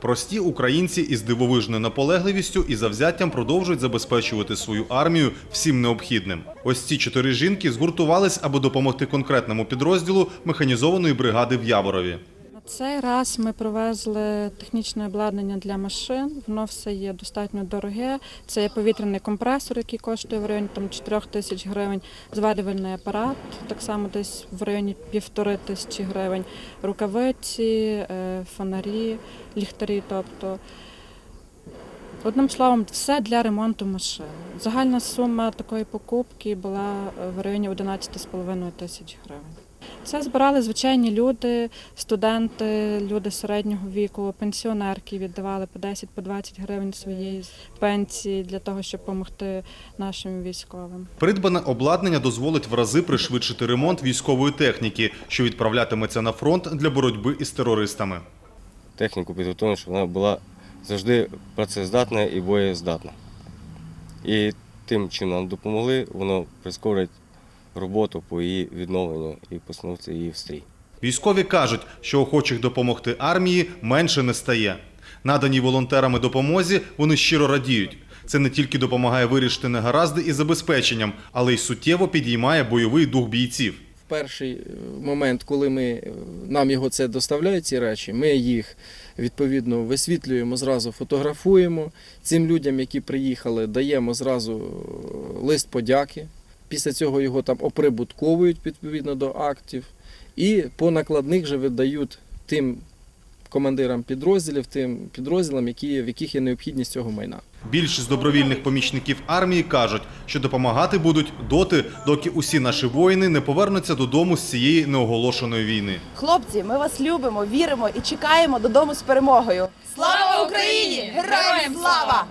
Прості українці із дивовижною наполегливістю і завзяттям продовжують забезпечувати свою армію всім необхідним. Ось ці чотири жінки згуртувались, аби допомогти конкретному підрозділу механізованої бригади в Яворові. Цей раз ми привезли технічне обладнання для машин. Воно все є достатньо дороге. Це є повітряний компресор, який коштує в районі там, 4 тисяч гривень, зварювальний апарат, так само десь в районі півтори тисячі гривень, рукавиці, е, фонарі, ліхтарі. Тобто, одним словом, все для ремонту машин. Загальна сума такої покупки була е, в районі 11,5 тисяч гривень. Це збирали звичайні люди, студенти, люди середнього віку, пенсіонерки віддавали по 10 по 20 гривень своєї пенсії для того, щоб допомогти нашим військовим. Придбане обладнання дозволить в рази пришвидшити ремонт військової техніки, що відправлятиметься на фронт для боротьби із терористами. Техніку підготовлено, щоб вона була завжди працездатна і боєздатна. І тим, чим нам допомогли, воно прискорить роботу по її відновленню і постановці її в стрій. Військові кажуть, що охочих допомогти армії менше не стає. Наданій волонтерами допомозі вони щиро радіють. Це не тільки допомагає вирішити негаразди із забезпеченням, але й суттєво підіймає бойовий дух бійців. Перший е, момент, коли ми, е, нам його це доставляють, ці речі, ми їх відповідно висвітлюємо, зразу фотографуємо. Цим людям, які приїхали, даємо зразу е, лист подяки. Після цього його там оприбутковують відповідно до актів. І по накладних же видають тим командирам підрозділів, тим підрозділам, які, в яких є необхідність цього майна. Більшість добровільних помічників армії кажуть, що допомагати будуть доти, доки усі наші воїни не повернуться додому з цієї неоголошеної війни. Хлопці, ми вас любимо, віримо і чекаємо додому з перемогою. Слава Україні! Героям слава!